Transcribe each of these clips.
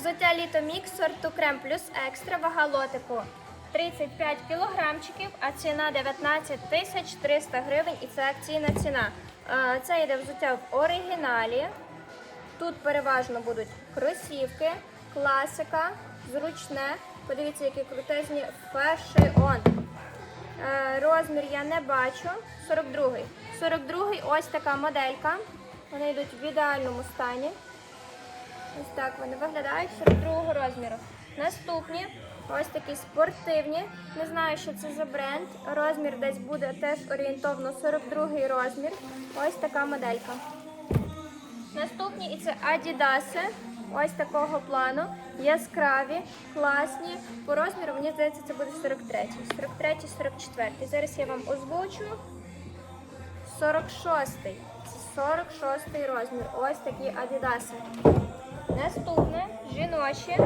Взуття літо мікс сорту крем плюс екстра вага лотику 35 кілограмчиків, а ціна 19 тисяч 300 гривень і це акційна ціна. Е, Це йде взуття в оригіналі. Тут переважно будуть кросівки, класика, зручне. Подивіться, які крутезні фешіон. Е, Розмір я не бачу. 42-й. 42-й ось така моделька. Вони йдуть в ідеальному стані. Ось так вони виглядають 42 розміру. Наступні ось такі спортивні. Не знаю, що це за бренд. Розмір десь буде теж орієнтовно 42 розмір. Ось така моделька. Наступні і це Адідаси. Ось такого плану. Яскраві, класні. По розміру, мені здається, це буде 43. 43, 44. Зараз я вам озвучу. 46. Це 46 розмір. Ось такі Адідаси. Наступне жіночі.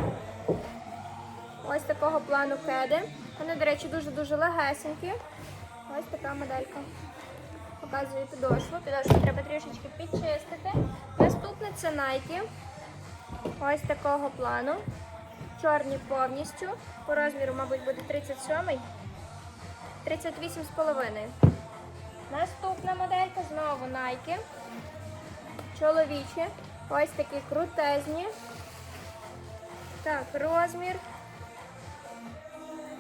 Ось такого плану кеди. Вони, до речі, дуже-дуже легесенькі. Ось така моделька. Показую підошву. Підошву треба трішечки підчистити. Наступне це Nike. Ось такого плану. Чорні повністю. По розміру, мабуть, буде 37 38,5. Наступна моделька знову Nike. Чоловічі. Ось такі крутезні. Так, розмір.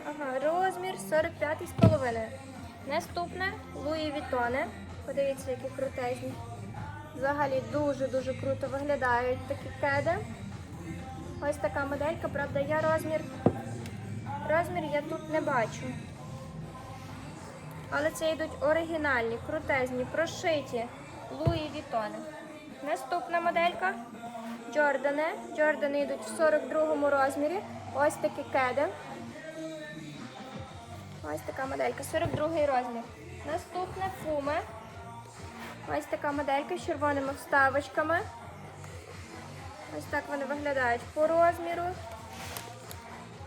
Ага, розмір 45,5. Наступне Луї Вітони. Подивіться, які крутезні. Взагалі дуже-дуже круто виглядають такі кеди. Ось така моделька, правда, я розмір. Розмір я тут не бачу. Але це йдуть оригінальні, крутезні, прошиті Луї Вітони. Наступна моделька Джордани. Джордани йдуть в 42 розмірі. Ось такі кеди. Ось така моделька, 42 розмір. Наступне фуме. Ось така моделька з червоними вставочками. Ось так вони виглядають по розміру.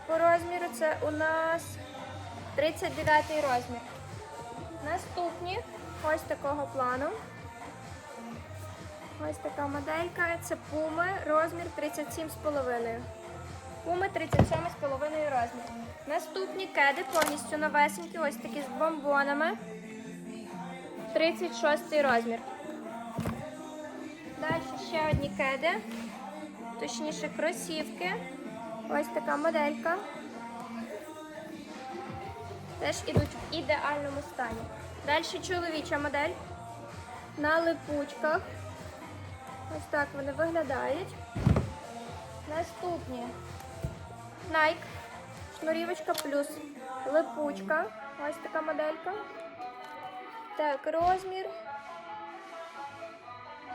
По розміру це у нас 39 розмір. Наступні ось такого плану. Ось така моделька. Це пуми, розмір 37,5. Пуми 37,5 розмір. Наступні кеди повністю новесенькі, ось такі з бомбонами. 36 розмір. Далі ще одні кеди, точніше кросівки. Ось така моделька. Теж ідуть в ідеальному стані. Далі чоловіча модель на липучках. Ось так вони виглядають. Наступні Nike. Шнурівочка плюс липучка. Ось така моделька. Так, розмір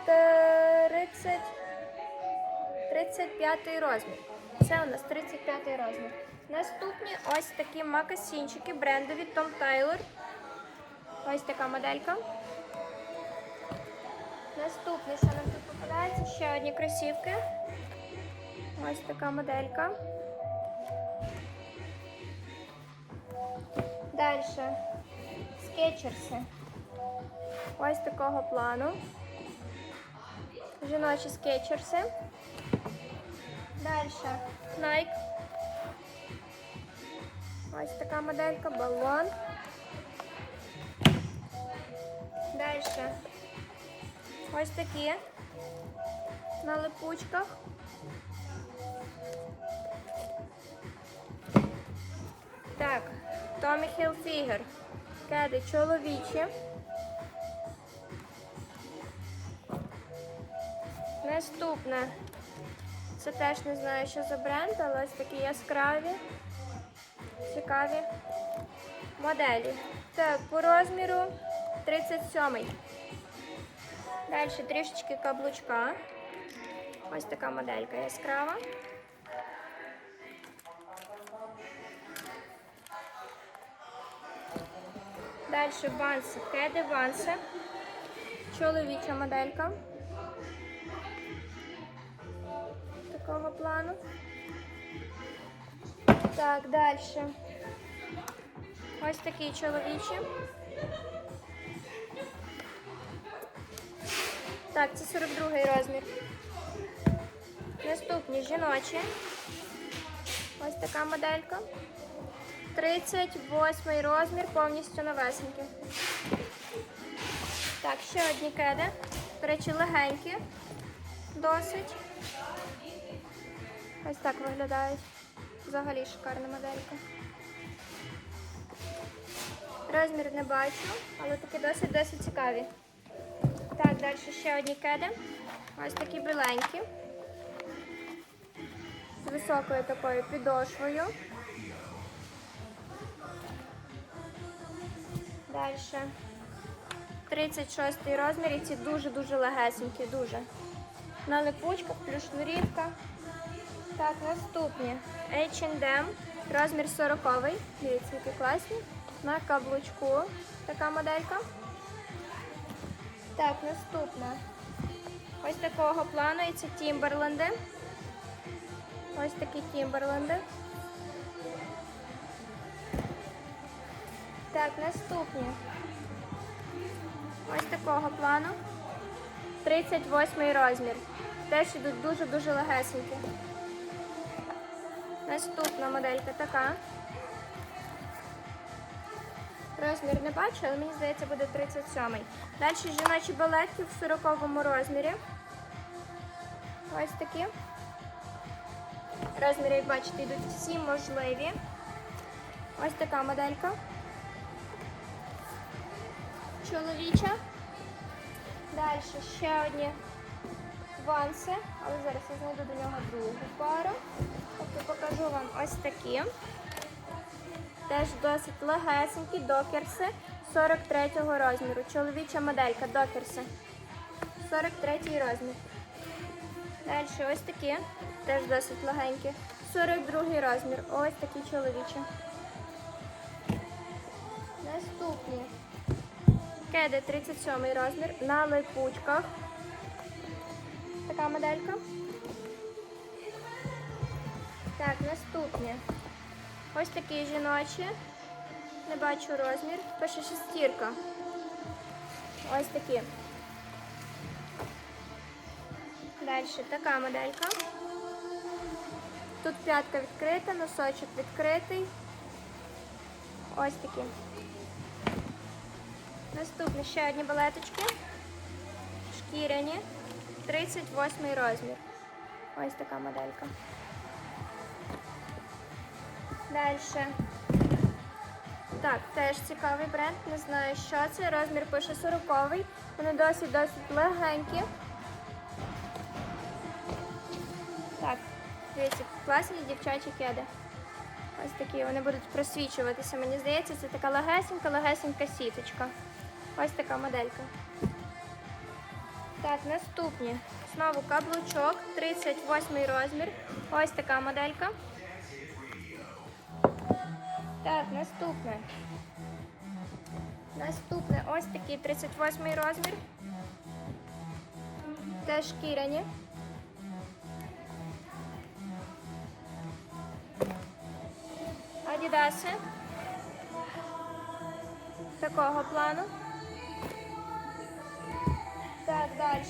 30, 35 розмір. Це у нас 35 розмір. Наступні ось такі макасінчики брендові Tom Taylor. Ось така моделька. Наступний, що нам тут ще одні кросівки. Ось така моделька. Далі скетчерси. Ось такого плану. Жіночі скетчерси. Далі Nike. Ось така моделька, балон. Далі ось такі на липучках. Так, Tommy Hilfiger. Кеди чоловічі. Наступне. Це теж не знаю, що за бренд, але ось такі яскраві, цікаві моделі. Так, по розміру 37. Далі трішечки каблучка. Ось така моделька яскрава. Далі ванси, кеди ванси. Чоловіча моделька. Такого плану. Так, далі. Ось такі чоловічі. Так, це 42 розмір. Наступні жіночі. Ось така моделька. 38 розмір, повністю новесенькі. Так, ще одні кеди. До речі, легенькі. Досить. Ось так виглядають. Взагалі шикарна моделька. Розмір не бачу, але такі досить-досить цікаві. Так, далі ще одні кеди. Ось такі біленькі. З високою такою підошвою. Далі. 36 розмір і ці дуже-дуже легесенькі, дуже. На липучках, плюс шнурівка. Так, наступні. H&M, розмір 40 Дивіться, які класні. На каблучку така моделька. Так, наступна. Ось такого плану і це Тімберленди. Ось такі Тімберленди. Так, наступні. Ось такого плану. 38 розмір. Теж йдуть дуже-дуже легесенькі. Наступна моделька така. Розмір не бачу, але мені здається буде 37-й. Далі жіночі балетки в 40 розмірі. Ось такі. Розміри, як бачите, йдуть всі можливі. Ось така моделька. Чоловіча. Далі ще одні ванси, але зараз я знайду до нього другу пару. Тобто покажу вам ось такі. Теж досить легесенькі докерси 43 розміру. Чоловіча моделька докерси. 43 розмір. Далі ось такі, теж досить легенькі. 42 розмір. Ось такі чоловічі. Наступні. Кеди 37 розмір на липучках. Така моделька. Так, наступні. Ось такі жіночі. Не бачу розмір. Пише шестірка. Ось такі. Далі така моделька. Тут п'ятка відкрита, носочок відкритий. Ось такі. Наступні ще одні балеточки. Шкіряні. 38 розмір. Ось така моделька. Далі. Так, теж цікавий бренд, не знаю, що це. Розмір пише 40 Вони досить-досить легенькі. Так, дивіться, класні дівчачі кеди. Ось такі, вони будуть просвічуватися. Мені здається, це така легесенька, легесенька сіточка. Ось така моделька. Так, наступні. Знову каблучок, 38 розмір. Ось така моделька. Так, наступне. Наступне ось такий 38 розмір. Теж шкіряні. Адідаси. Такого плану. Так, далі.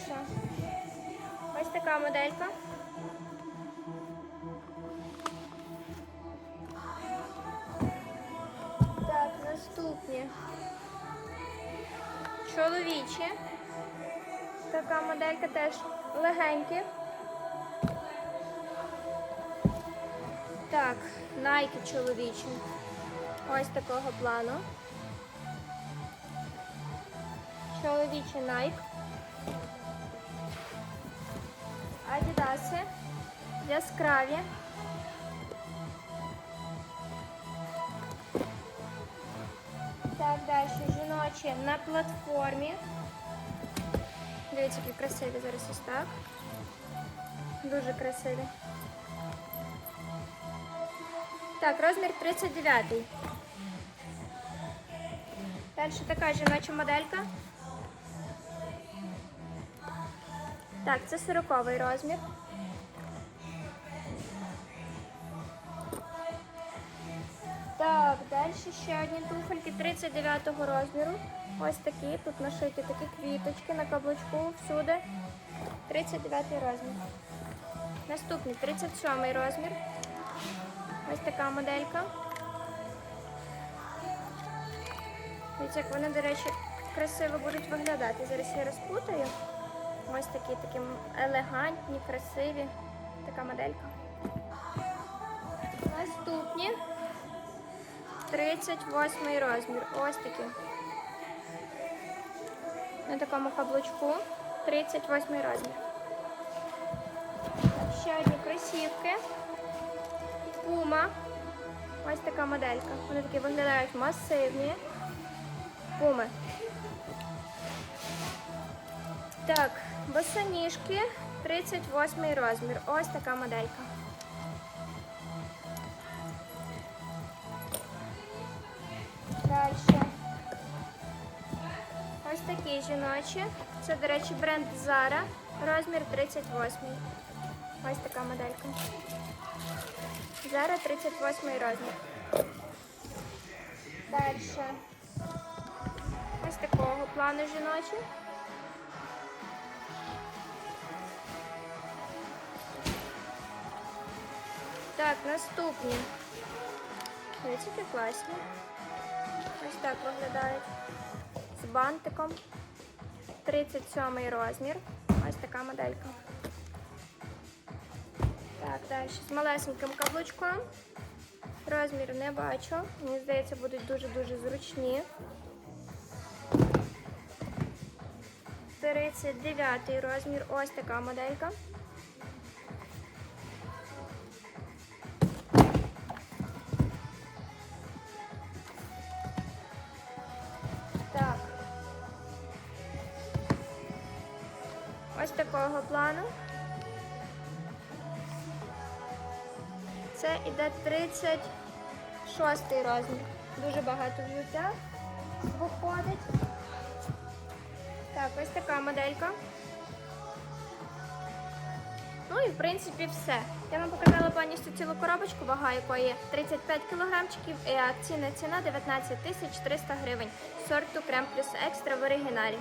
Ось така моделька. Наступні. Чоловічі. Така моделька теж легенькі. Так, найки чоловічі. Ось такого плану. Чоловічий найк. Адідаси. Яскраві. Жіночі на платформі. Дивіться, які красиві зараз ось так. Дуже красиві. Так, розмір 39. Далі така жіноча моделька. Так, це 40 розмір. Так, далі ще одні туфельки 39 розміру. Ось такі. Тут нашиті такі квіточки на каблучку всюди. 39 розмір. Наступний 37 розмір. Ось така моделька. Дивіться, як вони, до речі, красиво будуть виглядати. Зараз я розпутаю. Ось такі такі елегантні, красиві. Така моделька. Наступні 38 розмір. Ось такі. На такому каблучку 38 розмір. Ще одні кросівки. Пума. Ось така моделька. Вони такі виглядають масивні. Пуми. Так, босоніжки 38 розмір. Ось така моделька. Ось такі жіночі. Це, до речі, бренд Zara. Розмір 38. Ось така моделька. Zara 38 розмір. Далі. Ось такого плану жіночі. Так, наступні. Дивіться, класні. Ось так виглядають. Бантиком. 37 розмір. Ось така моделька. Так, далі. З малесеньким каблучком. Розмір не бачу. Мені здається, будуть дуже-дуже зручні. 39 розмір. Ось така моделька. 36 розмір. Дуже багато взуття виходить. Так, ось така моделька. Ну і в принципі все. Я вам показала повністю цілу коробочку, вага якої 35 кілограмчиків і акційна ціна 19 тисяч 300 гривень. Сорту крем плюс екстра в оригіналі.